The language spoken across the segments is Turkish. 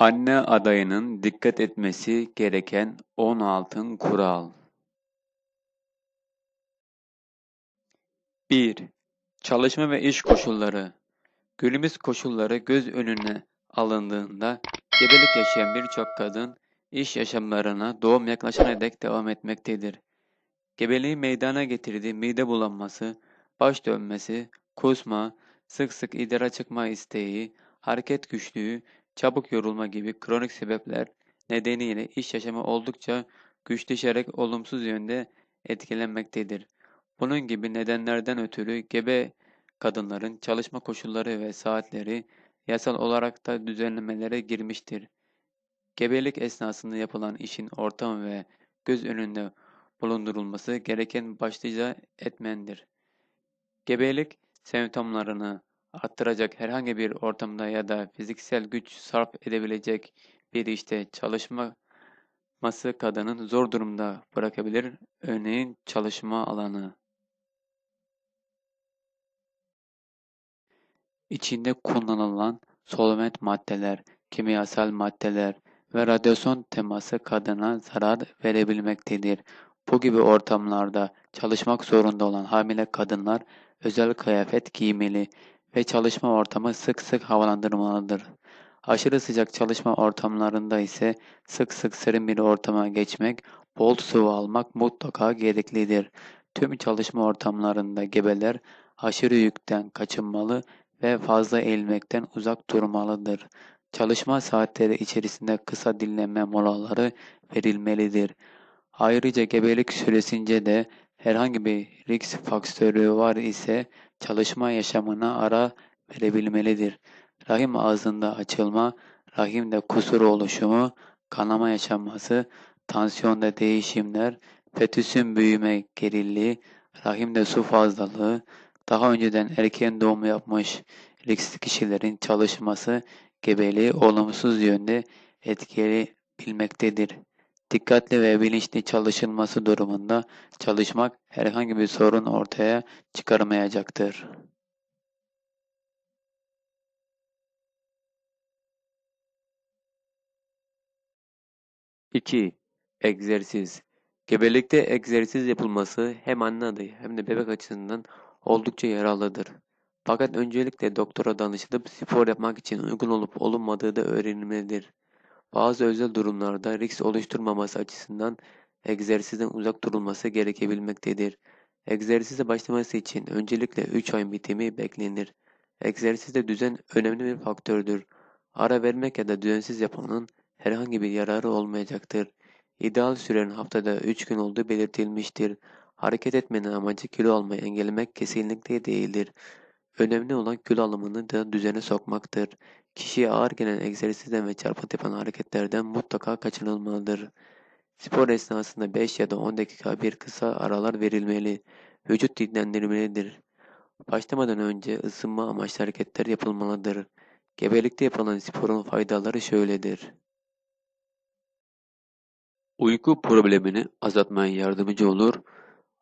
Anne adayının dikkat etmesi gereken on altın kural. 1. Çalışma ve iş koşulları. Günümüz koşulları göz önüne alındığında gebelik yaşayan birçok kadın iş yaşamlarına doğum yaklaşana dek devam etmektedir. Gebeliği meydana getirdiği mide bulanması, baş dönmesi, kusma, sık sık idara çıkma isteği, hareket güçlüğü, çabuk yorulma gibi kronik sebepler nedeniyle iş yaşamı oldukça güçleşerek olumsuz yönde etkilenmektedir. Bunun gibi nedenlerden ötürü gebe kadınların çalışma koşulları ve saatleri yasal olarak da düzenlemelere girmiştir. Gebelik esnasında yapılan işin ortam ve göz önünde bulundurulması gereken başlıca etmendir. Gebelik semptomlarını arttıracak herhangi bir ortamda ya da fiziksel güç sarf edebilecek bir işte çalışması kadının zor durumda bırakabilir. Örneğin çalışma alanı. İçinde kullanılan solvent maddeler, kimyasal maddeler ve radyasyon teması kadına zarar verebilmektedir. Bu gibi ortamlarda çalışmak zorunda olan hamile kadınlar özel kıyafet giymeli ve çalışma ortamı sık sık havalandırmalıdır. Aşırı sıcak çalışma ortamlarında ise sık sık serin bir ortama geçmek, bol sıvı almak mutlaka gereklidir. Tüm çalışma ortamlarında gebeler aşırı yükten kaçınmalı ve fazla eğilmekten uzak durmalıdır. Çalışma saatleri içerisinde kısa dinlenme molaları verilmelidir. Ayrıca gebelik süresince de herhangi bir risk faktörü var ise çalışma yaşamına ara verebilmelidir. Rahim ağzında açılma, rahimde kusur oluşumu, kanama yaşanması, tansiyonda değişimler, fetüsün büyüme gerilliği, rahimde su fazlalığı, daha önceden erken doğum yapmış riskli kişilerin çalışması gebeliği olumsuz yönde etkileyebilmektedir. Dikkatli ve bilinçli çalışılması durumunda çalışmak herhangi bir sorun ortaya çıkarmayacaktır. İki, Egzersiz Gebelikte egzersiz yapılması hem anne adayı hem de bebek açısından oldukça yararlıdır. Fakat öncelikle doktora danışılıp spor yapmak için uygun olup olunmadığı da öğrenilmelidir. Bazı özel durumlarda risk oluşturmaması açısından egzersizden uzak durulması gerekebilmektedir. Egzersize başlaması için öncelikle 3 ay bitimi beklenir. Egzersizde düzen önemli bir faktördür. Ara vermek ya da düzensiz yapanın herhangi bir yararı olmayacaktır. İdeal sürenin haftada 3 gün olduğu belirtilmiştir. Hareket etmenin amacı kilo almayı engellemek kesinlikle değildir. Önemli olan kilo alımını da düzene sokmaktır. Kişiye ağır gelen egzersizden ve çarpıntı yapan hareketlerden mutlaka kaçınılmalıdır. Spor esnasında 5 ya da 10 dakika bir kısa aralar verilmeli. Vücut dinlendirilmelidir. Başlamadan önce ısınma amaçlı hareketler yapılmalıdır. Gebelikte yapılan sporun faydaları şöyledir. Uyku problemini azaltmaya yardımcı olur.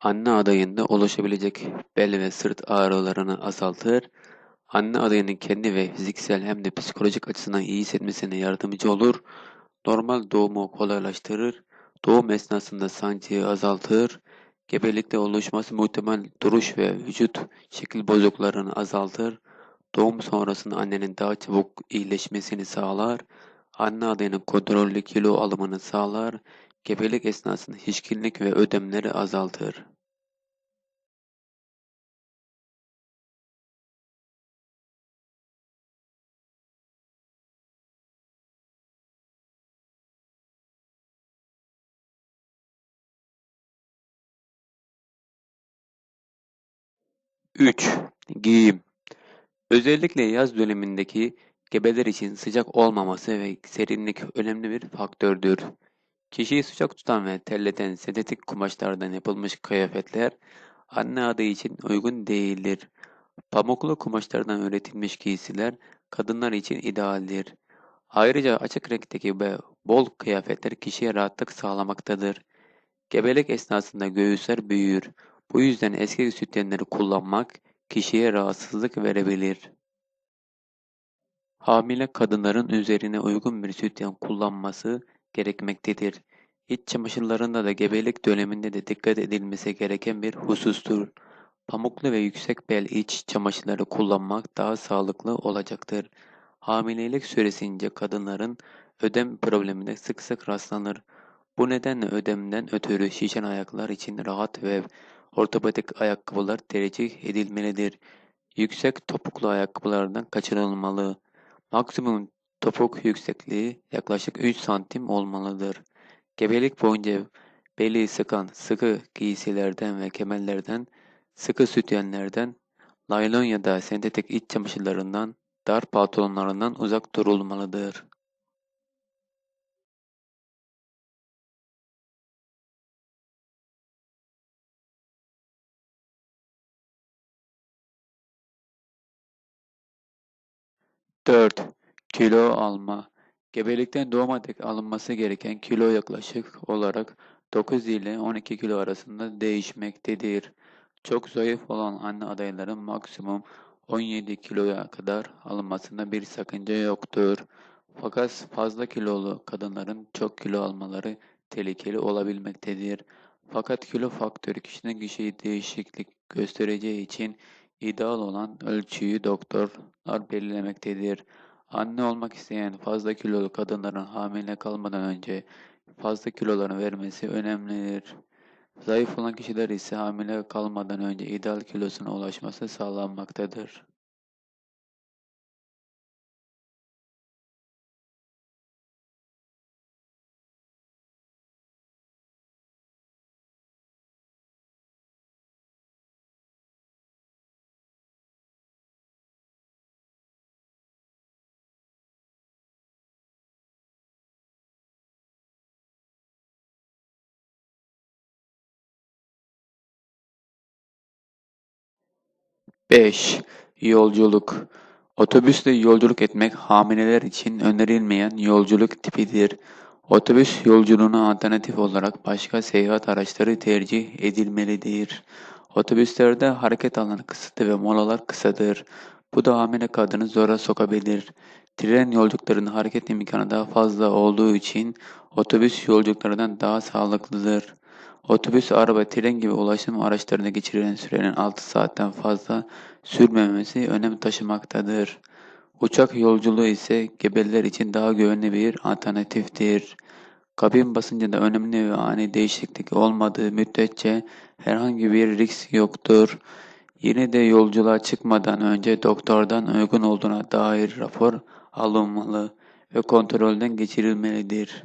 Anne adayında oluşabilecek bel ve sırt ağrılarını azaltır. Anne adayının kendi ve fiziksel hem de psikolojik açısından iyi hissetmesine yardımcı olur. Normal doğumu kolaylaştırır. Doğum esnasında sancıyı azaltır. Gebelikte oluşması muhtemel duruş ve vücut şekil bozukluklarını azaltır. Doğum sonrasında annenin daha çabuk iyileşmesini sağlar. Anne adayının kontrollü kilo alımını sağlar. Gebelik esnasında şişkinlik ve ödemleri azaltır. Üç, Giyim Özellikle yaz dönemindeki gebeler için sıcak olmaması ve serinlik önemli bir faktördür. Kişiyi sıcak tutan ve terleten sentetik kumaşlardan yapılmış kıyafetler anne adayı için uygun değildir. Pamuklu kumaşlardan üretilmiş giysiler kadınlar için idealdir. Ayrıca açık renkteki ve bol kıyafetler kişiye rahatlık sağlamaktadır. Gebelik esnasında göğüsler büyür. Bu yüzden eski sütyenleri kullanmak kişiye rahatsızlık verebilir. Hamile kadınların üzerine uygun bir sütyen kullanması gerekmektedir. İç çamaşırlarında da gebelik döneminde de dikkat edilmesi gereken bir husustur. Pamuklu ve yüksek bel iç çamaşırları kullanmak daha sağlıklı olacaktır. Hamilelik süresince kadınların ödem problemine sık sık rastlanır. Bu nedenle ödemden ötürü şişen ayaklar için rahat ve ortopedik ayakkabılar tercih edilmelidir. Yüksek topuklu ayakkabılardan kaçınılmalı. Maksimum topuk yüksekliği yaklaşık 3 santim olmalıdır. Gebelik boyunca beli sıkan sıkı giysilerden ve kemerlerden, sıkı sütyenlerden, laylon ya da sentetik iç çamaşırlarından, dar pantolonlarından uzak durulmalıdır. 4. Kilo alma. Gebelikten doğuma dek alınması gereken kilo yaklaşık olarak 9 ile 12 kilo arasında değişmektedir. Çok zayıf olan anne adayların maksimum 17 kiloya kadar alınmasında bir sakınca yoktur. Fakat fazla kilolu kadınların çok kilo almaları tehlikeli olabilmektedir. Fakat kilo faktörü kişiden kişiye değişiklik göstereceği için ideal olan ölçüyü doktorlar belirlemektedir. Anne olmak isteyen fazla kilolu kadınların hamile kalmadan önce fazla kilolarını vermesi önemlidir. Zayıf olan kişiler ise hamile kalmadan önce ideal kilosuna ulaşması sağlanmaktadır. 5. Yolculuk Otobüsle yolculuk etmek hamileler için önerilmeyen yolculuk tipidir. Otobüs yolculuğuna alternatif olarak başka seyahat araçları tercih edilmelidir. Otobüslerde hareket alanı kısıtlı ve molalar kısadır. Bu da hamile kadını zora sokabilir. Tren yolculuklarının hareket imkanı daha fazla olduğu için otobüs yolculuklarından daha sağlıklıdır. Otobüs, araba, tren gibi ulaşım araçlarında geçirilen sürenin 6 saatten fazla sürmemesi önem taşımaktadır. Uçak yolculuğu ise gebeler için daha güvenli bir alternatiftir. Kabin basıncında önemli ve ani değişiklik olmadığı müddetçe herhangi bir risk yoktur. Yine de yolculuğa çıkmadan önce doktordan uygun olduğuna dair rapor alınmalı ve kontrolden geçirilmelidir.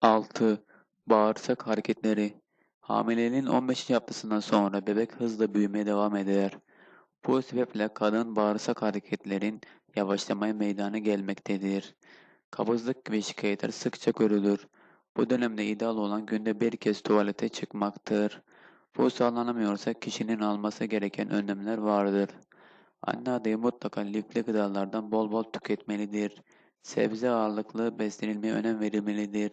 6. Bağırsak hareketleri Hamileliğin 15. haftasından sonra bebek hızla büyümeye devam eder. Bu sebeple kadın bağırsak hareketlerin yavaşlamaya meydana gelmektedir. Kabızlık gibi şikayetler sıkça görülür. Bu dönemde ideal olan günde bir kez tuvalete çıkmaktır. Bu sağlanamıyorsa kişinin alması gereken önlemler vardır. Anne adayı mutlaka lifli gıdalardan bol bol tüketmelidir. Sebze ağırlıklı beslenilmeye önem verilmelidir.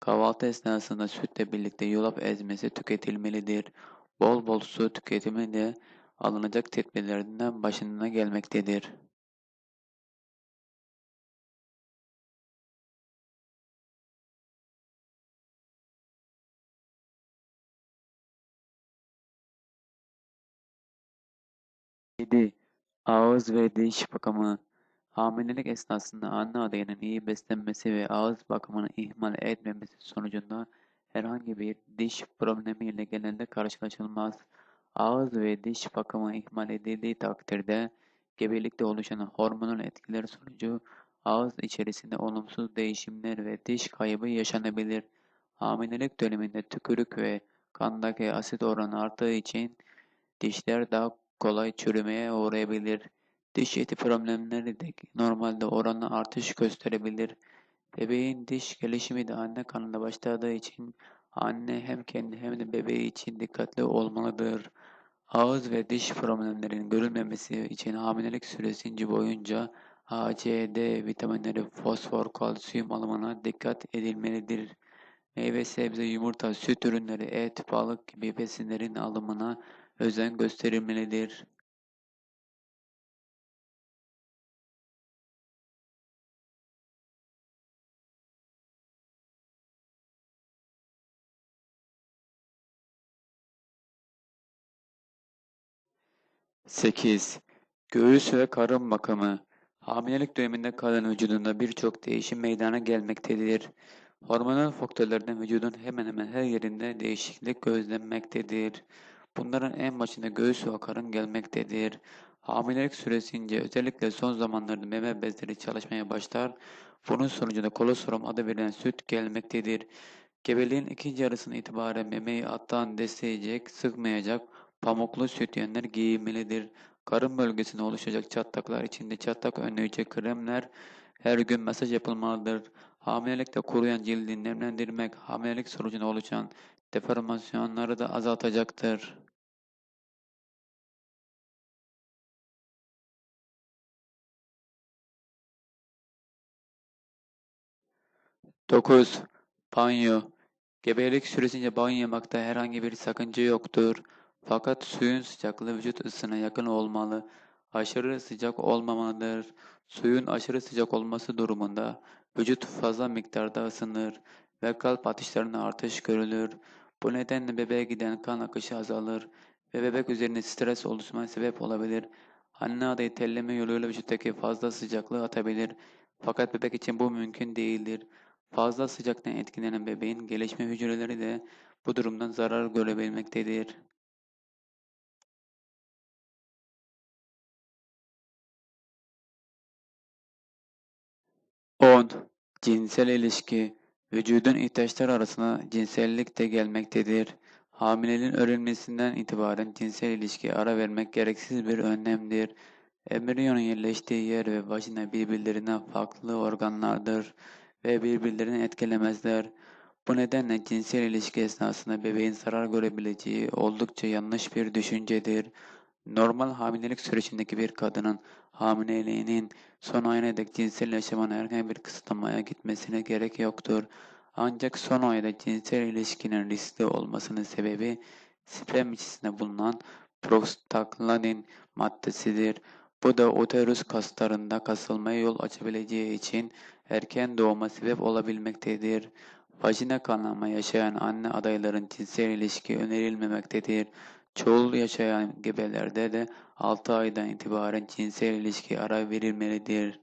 Kahvaltı esnasında sütle birlikte yulaf ezmesi tüketilmelidir. Bol bol su tüketimi de alınacak tedbirlerden başına gelmektedir. Ağız ve diş bakımı Hamilelik esnasında anne adayının iyi beslenmesi ve ağız bakımını ihmal etmemesi sonucunda herhangi bir diş problemiyle genelde karşılaşılmaz. Ağız ve diş bakımı ihmal edildiği takdirde gebelikte oluşan hormonal etkiler sonucu ağız içerisinde olumsuz değişimler ve diş kaybı yaşanabilir. Hamilelik döneminde tükürük ve kandaki asit oranı arttığı için dişler daha kolay çürümeye uğrayabilir. Diş eti problemleri de normalde oranla artış gösterebilir. Bebeğin diş gelişimi de anne karnında başladığı için anne hem kendi hem de bebeği için dikkatli olmalıdır. Ağız ve diş problemlerinin görülmemesi için hamilelik süresince boyunca A, C, D vitaminleri, fosfor, kalsiyum alımına dikkat edilmelidir. Meyve, sebze, yumurta, süt ürünleri, et, balık gibi besinlerin alımına özen gösterilmelidir. Sekiz. Göğüs ve karın bakımı. Hamilelik döneminde kadın vücudunda birçok değişim meydana gelmektedir. Hormonal faktörlerden vücudun hemen hemen her yerinde değişiklik gözlenmektedir. Bunların en başında göğüs ve karın gelmektedir. Hamilelik süresince özellikle son zamanlarda meme bezleri çalışmaya başlar. Bunun sonucunda kolostrum adı verilen süt gelmektedir. Gebeliğin ikinci yarısına itibaren memeyi alttan destekleyecek, sıkmayacak, pamuklu sütyenler giyilmelidir. Karın bölgesinde oluşacak çatlaklar içinde çatlak önleyici kremler her gün masaj yapılmalıdır. Hamilelikte kuruyan cildi nemlendirmek hamilelik sonucunda oluşan deformasyonları da azaltacaktır. 9. Banyo Gebelik süresince banyo yapmakta herhangi bir sakınca yoktur. Fakat suyun sıcaklığı vücut ısısına yakın olmalı. Aşırı sıcak olmamalıdır. Suyun aşırı sıcak olması durumunda vücut fazla miktarda ısınır ve kalp atışlarında artış görülür. Bu nedenle bebeğe giden kan akışı azalır ve bebek üzerinde stres oluşmasına sebep olabilir. Anne adayı telleme yoluyla vücuttaki fazla sıcaklığı atabilir. Fakat bebek için bu mümkün değildir. Fazla sıcaktan etkilenen bebeğin gelişme hücreleri de bu durumdan zarar görebilmektedir. On, Cinsel ilişki Vücudun ihtiyaçları arasına cinsellik de gelmektedir. Hamileliğin öğrenmesinden itibaren cinsel ilişkiye ara vermek gereksiz bir önlemdir. Embriyonun yerleştiği yer ve vajina birbirlerinden farklı organlardır ve birbirlerini etkilemezler. Bu nedenle cinsel ilişki esnasında bebeğin zarar görebileceği oldukça yanlış bir düşüncedir. Normal hamilelik sürecindeki bir kadının hamileliğinin son ayına dek cinsel yaşamına herhangi bir kısıtlamaya gitmesine gerek yoktur. Ancak son ayda cinsel ilişkinin riskli olmasının sebebi sperm içerisinde bulunan prostaglandin maddesidir. Bu da uterus kaslarında kasılmaya yol açabileceği için erken doğuma sebep olabilmektedir. Vajina kanama yaşayan anne adayların cinsel ilişki önerilmemektedir. Çoğul yaşayan gebelerde de 6 aydan itibaren cinsel ilişki ara verilmelidir.